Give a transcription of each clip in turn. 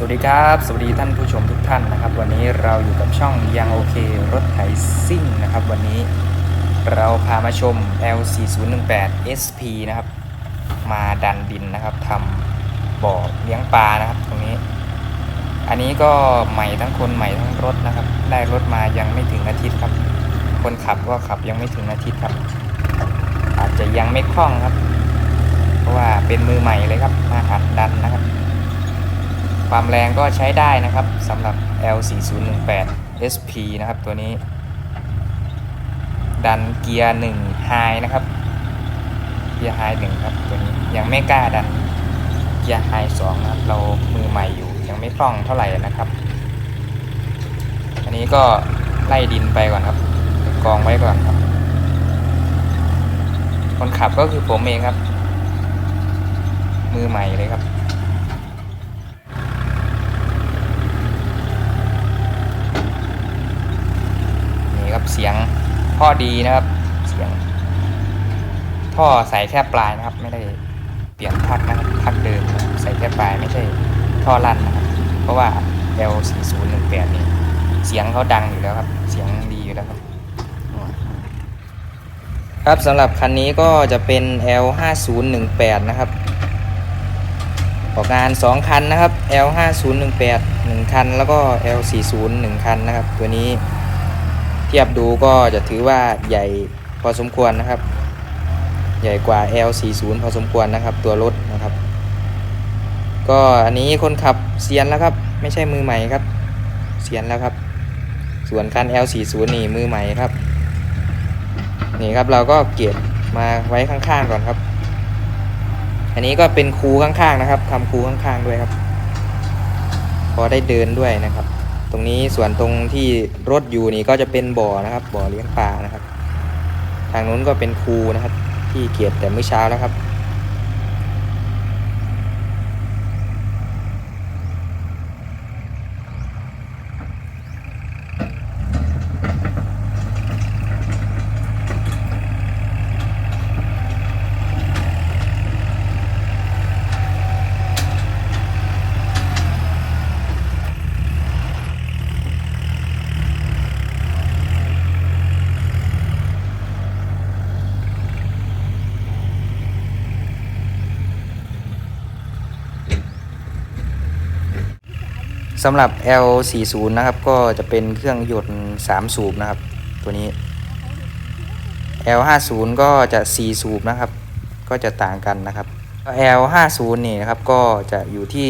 สวัสดีครับ สวัสดีท่านผู้ชมทุกท่านนะครับ วันนี้เราอยู่กับช่องยังโอเครถไถซิ่งนะครับ วันนี้เราพามาชม L4018 SP นะครับ มาดันดินนะครับทำบ่อเลี้ยงปลานะครับตรงนี้ อันนี้ก็ใหม่ทั้งคนใหม่ทั้งรถนะครับ ได้รถมายังไม่ถึงอาทิตย์ครับ คนขับก็ขับยังไม่ถึงอาทิตย์ครับ อาจจะยังไม่คล่องครับ เพราะว่าเป็นมือใหม่เลยครับมาหัดดันนะครับ ความแรงก็ใช้ได้นะครับสำหรับ L4018 SP นะครับตัวนี้ ดันเกียร์1 High นะครับ เกียร์ High 1ครับตัวนี้ยังไม่กล้าดัน เกียร์ High 2นะครับเรามือใหม่อยู่ยังไม่คล่องเท่าไหร่นะครับ อันนี้ก็ไล่ดินไปก่อนครับกองไว้ก่อนครับ คนขับก็คือผมเองครับ มือใหม่เลยครับ นี่ครับเสียง ท่อดีนะครับ เสียง ท่อใส่แค่ปลายนะครับ ไม่ได้เปลี่ยนพักนะครับพักเดิมใส่แค่ปลายไม่ใช่ท่อลั่นนะครับ เพราะว่า L4018 นี่เสียงเขาดังอยู่แล้วครับ เสียงดีอยู่แล้วครับ ครับสำหรับคันนี้ก็จะเป็น L5018 นะครับออกงาน 2 คันนะครับ L5018 1 คัน แล้วก็ L40 1 คันนะครับ ตัวนี้ เทียบดูก็จะถือว่าใหญ่พอสมควรนะครับ ใหญ่กว่า L40 พอสมควรนะครับ ตัวรถนะครับ ก็อันนี้คนขับเซียนแล้วครับ ไม่ใช่มือใหม่ครับเซียนแล้วครับ ส่วนคัน L40 นี่มือใหม่ครับ นี่ครับเราก็เกียบมาไว้ข้างๆก่อนครับ อันนี้ก็เป็นคูข้างๆนะครับทำคูข้างๆด้วยครับ พอได้เดินด้วยนะครับ ตรงนี้ส่วนตรงที่รถอยู่นี่ก็จะเป็นบ่อนะครับ บ่อเลี้ยงปลานะครับ ทางนู้นก็เป็นคูนะครับ ที่เกียรแต่เมื่อเช้าแล้วครับ สำหรับ L40 นะครับ ก็จะเป็นเครื่องยนต์3สูบนะครับ ตัวนี้ L50 ก็จะ4สูบนะครับ ก็จะต่างกันนะครับ L50 นี่นะครับก็จะอยู่ที่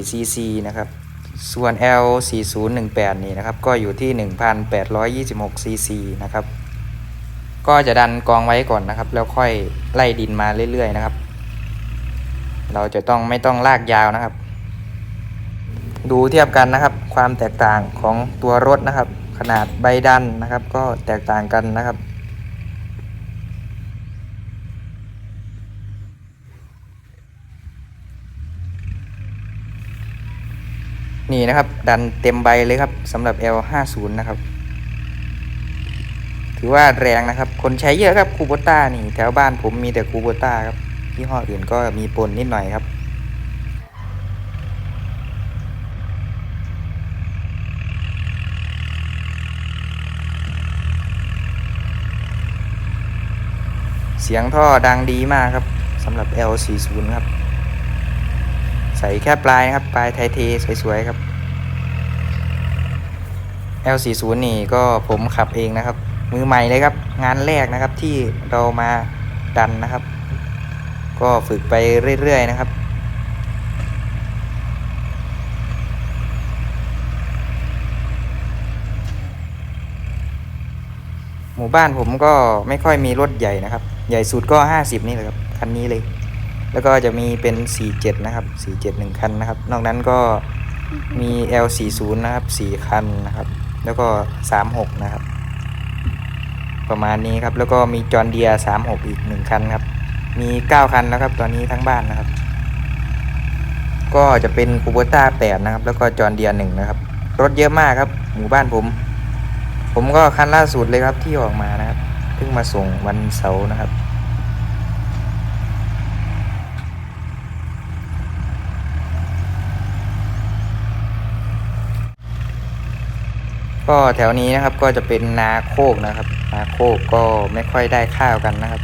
2,434 cc นะครับ ส่วน L4018 นี่นะครับ ก็อยู่ที่ 1,826 cc นะครับ ก็จะดันกองไว้ก่อนนะครับ แล้วค่อยไล่ดินมาเรื่อยๆนะครับ เราจะต้องไม่ต้องลากยาวนะครับ ดูเทียบกันนะครับ ความแตกต่างของตัวรถนะครับ ขนาดใบดันนะครับ ก็แตกต่างกันนะครับ นี่นะครับ ดันเต็มใบเลยครับสำหรับ L50 นะครับ ถือว่าแรงนะครับ คนใช้เยอะครับคูโบต้านี่ แถวบ้านผมมีแต่คูโบต้าครับยี่ห้ออื่นก็มีปนนิดหน่อยครับ เสียงท่อดังดีมากครับสำหรับ L40 ครับ ใส่แค่ปลายนะครับ ปลายไทเทสวยๆครับ L40 นี่ก็ผมขับเองนะครับ มือใหม่เลยครับ งานแรกนะครับที่เรามาดันนะครับ ก็ฝึกไปเรื่อยๆนะครับหมู่บ้านผมก็ไม่ค่อยมีรถใหญ่นะครับ ใหญ่สุดก็ 50 นี่แหละครับ คันนี้เลย แล้วก็จะมีเป็น 47 นะครับ 47 1 คันนะครับ นอกนั้นก็มี L40 นะครับ 4 คันนะครับ แล้วก็ 36 นะครับ ประมาณนี้ครับ แล้วก็มีจอร์เดีย36 อีก 1 คันครับ มี 9 คันแล้วครับ ตอนนี้ทั้งบ้านนะครับ ก็จะเป็นคูโบต้า8นะครับ แล้วก็จอร์เดีย1นะครับ รถเยอะมากครับ หมู่บ้านผม ผมก็คันล่าสุดเลยครับที่ออกมานะครับ เพิ่งมาส่งวันเสาร์นะครับ ก็แถวนี้นะครับก็จะเป็นนาโคกนะครับ นาโคกก็ไม่ค่อยได้ข้าวกันนะครับ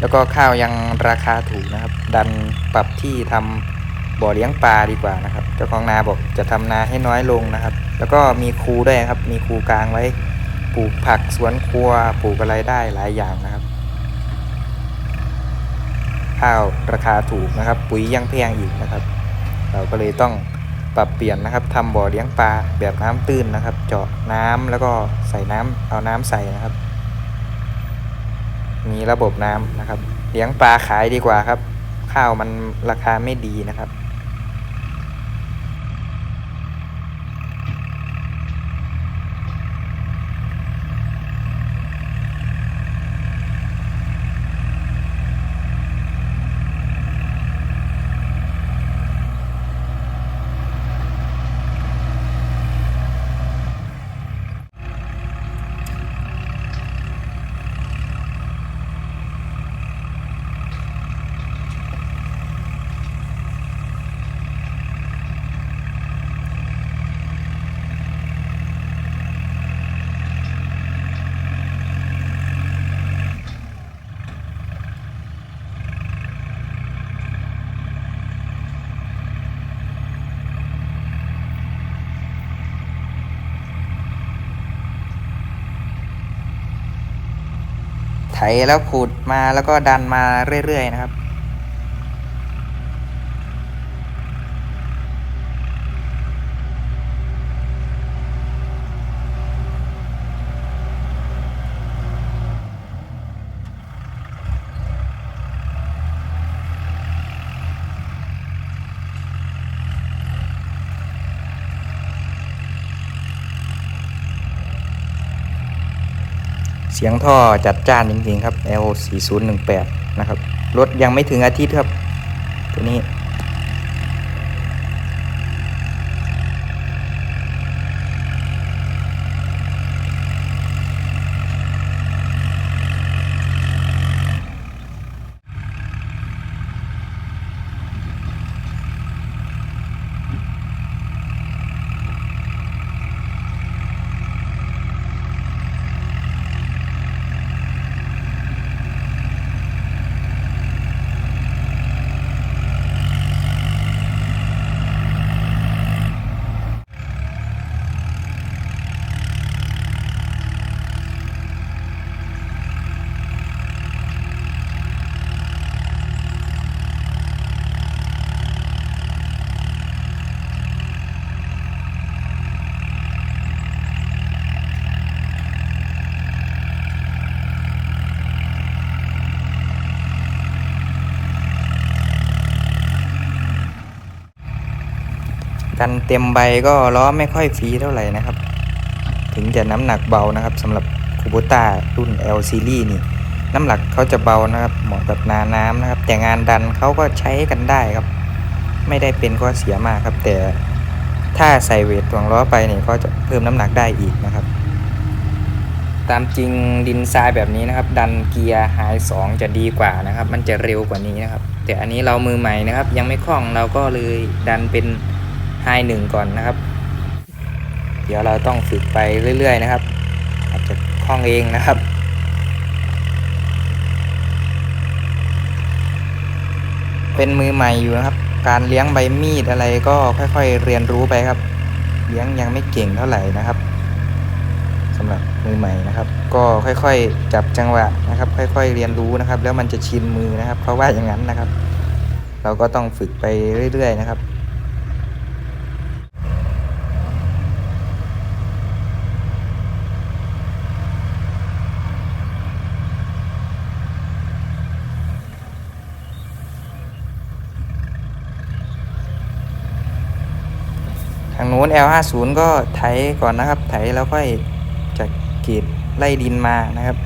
แล้วก็ข้าวยังราคาถูกนะครับ ดันปรับที่ทำบ่อเลี้ยงปลาดีกว่านะครับ เจ้าของนาบอกจะทำนาให้น้อยลงนะครับ แล้วก็มีครูด้วยครับ มีครูกลางไว้ ปลูกผักสวนครัวปลูกอะไรได้หลายอย่างนะครับข้าวราคาถูกนะครับ ปุ๋ยยังแพงอีกนะครับ เราก็เลยต้องปรับเปลี่ยนนะครับทำบ่อเลี้ยงปลาแบบน้ำตื้นนะครับ เจาะน้ำแล้วก็ใส่น้ำเอาน้ำใส่นะครับ มีระบบน้ำนะครับ เลี้ยงปลาขายดีกว่าครับ ข้าวมันราคาไม่ดีนะครับ ไถแล้วขุดมาแล้วก็ดันมาเรื่อยๆนะครับ เสียงท่อจัดจ้านจริงๆครับ L 4 0 1 8 นะครับ รถยังไม่ถึงอาทิตย์ครับ ตัวนี้ เต็มใบก็ล้อไม่ค่อยฟรีเท่าไหร่นะครับ ถึงจะน้ำหนักเบานะครับสำหรับคูโบต้ารุ่น L Series นี่ น้ำหนักเขาจะเบานะครับเหมาะกับนาน้ำนะครับ แต่งานดันเขาก็ใช้กันได้ครับ ไม่ได้เป็นข้อเสียมากครับ แต่ถ้าใส่เวทถ่วงล้อไปนี่ก็จะเพิ่มน้ำหนักได้อีกนะครับ ตามจริงดินทรายแบบนี้นะครับ ดันเกียร์ไฮสองจะดีกว่านะครับ มันจะเร็วกว่านี้นะครับ แต่อันนี้เรามือใหม่นะครับ ยังไม่คล่องเราก็เลยดันเป็น ไฮหนึ่งก่อนนะครับ เดี๋ยวเราต้องฝึกไปเรื่อย ๆ นะครับ อาจจะคล่องเองนะครับเป็นมือใหม่อยู่นะครับ การเลี้ยงใบมีดอะไรก็ค่อยๆเรียนรู้ไปครับ เลี้ยงยังไม่เก่งเท่าไหร่นะครับสำหรับมือใหม่นะครับ ก็ค่อยๆจับจังหวะนะครับ ค่อย ๆ เรียนรู้นะครับ แล้วมันจะชินมือนะครับ เพราะว่าอย่างนั้นนะครับ เราก็ต้องฝึกไปเรื่อย ๆ นะครับ นู้น L50 ก็ไถก่อนนะครับ ไถแล้วค่อยจะกรีดไล่ดินมานะครับ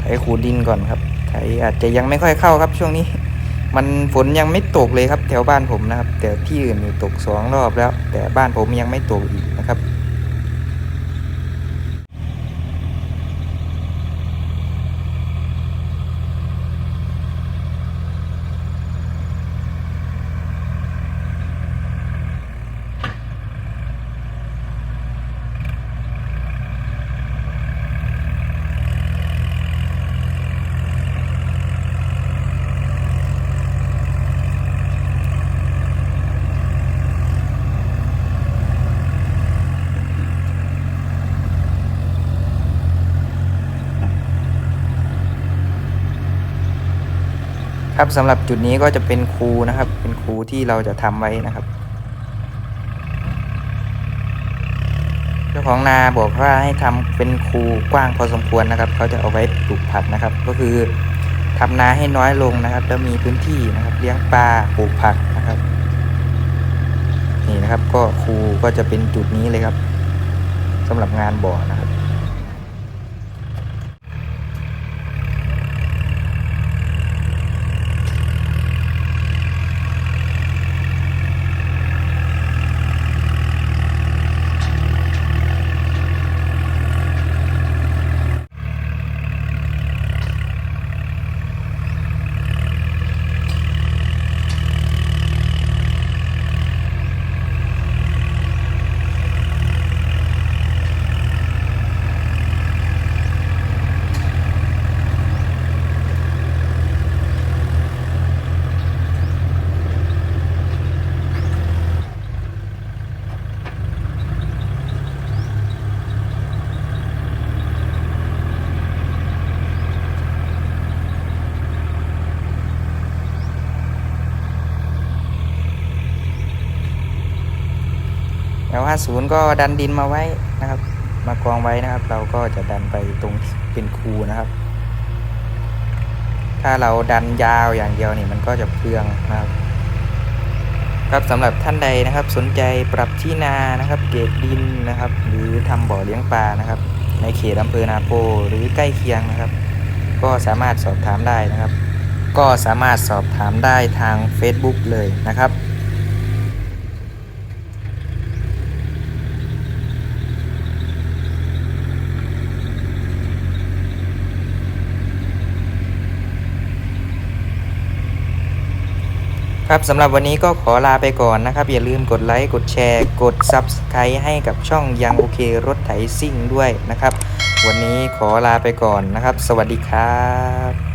ไถขูดดินก่อนครับ ไถอาจจะยังไม่ค่อยเข้าครับช่วงนี้ มันฝนยังไม่ตกเลยครับ แถวบ้านผมนะครับ แต่ที่อื่นตกสองรอบแล้ว แต่บ้านผมยังไม่ตกอีกนะครับ ครับสำหรับจุดนี้ก็จะเป็นคูนะครับ เป็นคูที่เราจะทำไว้นะครับ เจ้าของนาบอกว่าให้ทำเป็นคูกว้างพอสมควรนะครับ เขาจะเอาไว้ปลูกผักนะครับ ก็คือทำนาให้น้อยลงนะครับ แล้วมีพื้นที่นะครับ เลี้ยงปลาปลูกผักนะครับ นี่นะครับก็คูก็จะเป็นจุดนี้เลยครับสำหรับงานบ่อนะครับ L 5 0 ก็ดันดินมาไว้นะครับ มากองไว้นะครับ เราก็จะดันไปตรงเป็นคูนะครับ ถ้าเราดันยาวอย่างเดียวนี่มันก็จะเปลืองนะครับ ครับสำหรับท่านใดนะครับ สนใจปรับที่นานะครับ เกรดดินนะครับ หรือทำบ่อเลี้ยงปลานะครับ ในเขตอำเภอนาโพหรือใกล้เคียงนะครับ ก็สามารถสอบถามได้นะครับ ก็สามารถสอบถามได้ทาง Facebook เลยนะครับ ครับสำหรับวันนี้ก็ขอลาไปก่อนนะครับ อย่าลืมกดไลค์กดแชร์ กด Subscribe ให้กับช่องยังโอเครถไถซิ่งด้วยนะครับ วันนี้ขอลาไปก่อนนะครับ สวัสดีครับ